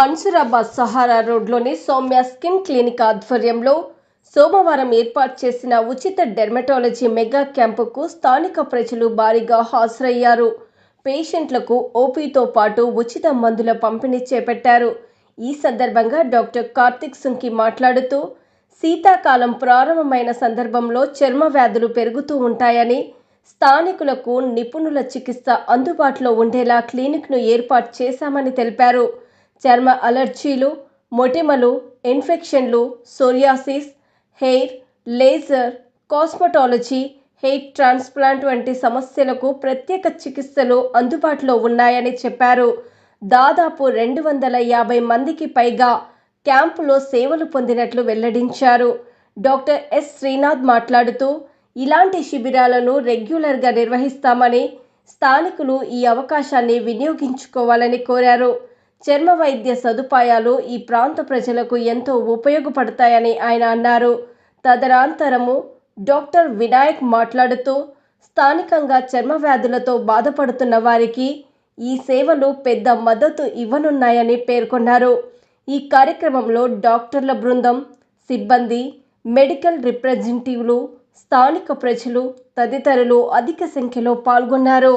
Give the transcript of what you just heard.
Mansoorabad Sahara రోడ్లోని Soumya skin clinic ఆధ్వర్యంలో సోమవారం ఏర్పాటు చేసిన ఉచిత డెర్మటాలజీ మెగా క్యాంపుకు స్థానిక ప్రజలు భారీగా హాజరయ్యారు. పేషెంట్లకు ఓపీతో పాటు ఉచిత మందుల పంపిణీ చేపట్టారు. ఈ సందర్భంగా డాక్టర్ కార్తిక్ సుంకి మాట్లాడుతూ శీతాకాలం ప్రారంభమైన సందర్భంలో చర్మ వ్యాధులు పెరుగుతూ ఉంటాయని స్థానికులకు నిపుణుల చికిత్స అందుబాటులో ఉండేలా క్లినిక్ను ఏర్పాటు చేశామని తెలిపారు. చర్మ అలర్జీలు మొటిమలు ఇన్ఫెక్షన్లు psoriasis hair laser cosmetology hair transplant వంటి సమస్యలకు ప్రత్యేక చికిత్సలు అందుబాటులో ఉన్నాయని చెప్పారు. దాదాపు రెండు వందల యాభై మందికి పైగా క్యాంపులో సేవలు పొందినట్లు వెల్లడించారు. Doctor yes. శ్రీనాథ్ మాట్లాడుతూ ఇలాంటి శిబిరాలను రెగ్యులర్గా నిర్వహిస్తామని స్థానికులు ఈ అవకాశాన్ని వినియోగించుకోవాలని కోరారు. చర్మ వైద్య సదుపాయాలు ఈ ప్రాంత ప్రజలకు ఎంతో ఉపయోగపడతాయని ఆయన అన్నారు. తదనంతరము డాక్టర్ వినాయక్ మాట్లాడుతూ స్థానికంగా చర్మ వ్యాధులతో బాధపడుతున్న వారికి ఈ సేవలు పెద్ద మద్దతు ఇవ్వనున్నాయని పేర్కొన్నారు. ఈ కార్యక్రమంలో డాక్టర్ల బృందం సిబ్బంది మెడికల్ రిప్రజెంటేటివ్లు స్థానిక ప్రజలు తదితరులు అధిక సంఖ్యలో పాల్గొన్నారు.